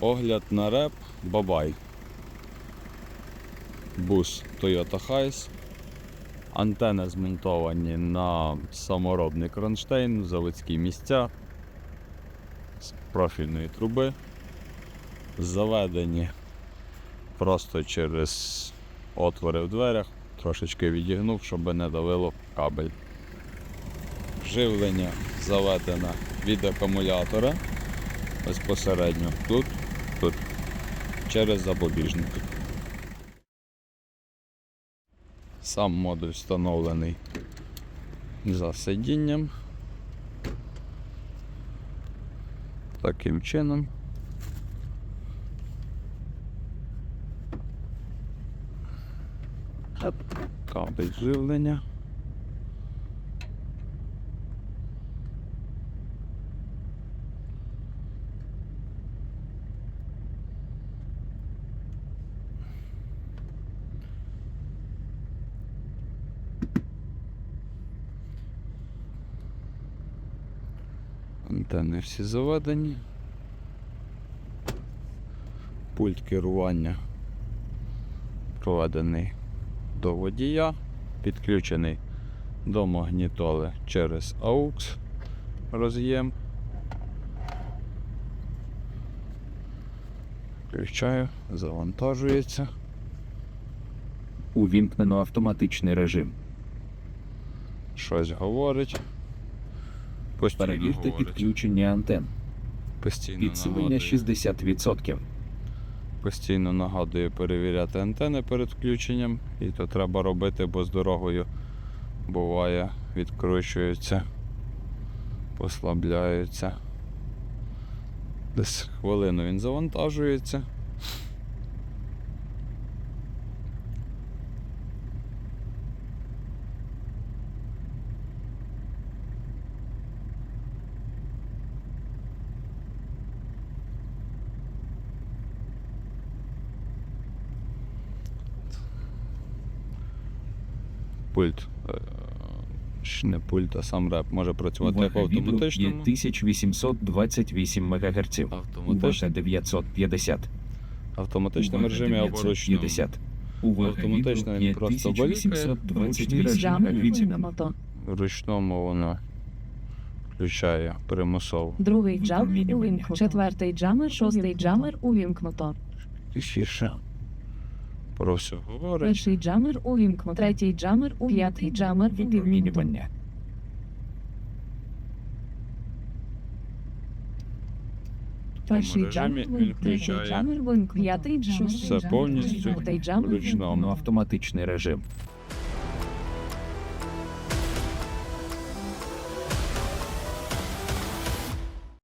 Огляд на реп Бабай. Бус Toyota Hiace. Антени змонтовані на саморобний кронштейн, заводські місця з профільної труби. Заведені просто через отвори в дверях, трошечки відігнув, щоб не давило кабель. Живлення заведено від акумулятора безпосередньо тут, тут, через запобіжники. Сам модуль встановлений за сидінням. Таким чином. Кабель живлення. Антенни всі заведені. Пульт керування проведений до водія, підключений до магнітоли через AUX роз'єм. Включаю, завантажується. Увімкнено автоматичний режим. Щось говорить. Постійно Перевірте говорить. підключення антен. Постійно Підсилення нагадує. 60%. Постійно нагадую перевіряти антени перед включенням. І то треба робити, бо з дорогою буває, відкручуються, послабляються. Десь хвилину він завантажується. Пульт. е, Не пульт, а сам реп може працювати як в Увага, відео є 1828 МГц. Автоматичному, 950. автоматичному Увага, режимі або ручному. Увага, Автоматично він просто балікає, 1828 МГц. Ручному воно включає примусово. Другий джамер увімкнуто. Четвертий джамер, шостий джамер увімкнуто. Тихіше. Про все говорить. Перший джамер увімкну, Третій джамер, у п'ятий джамер відмінювання. Перший режимі джамер він включає Третій джамер увімкнуто. П'ятий джамер все повністю джамер ручному. Автоматичний режим.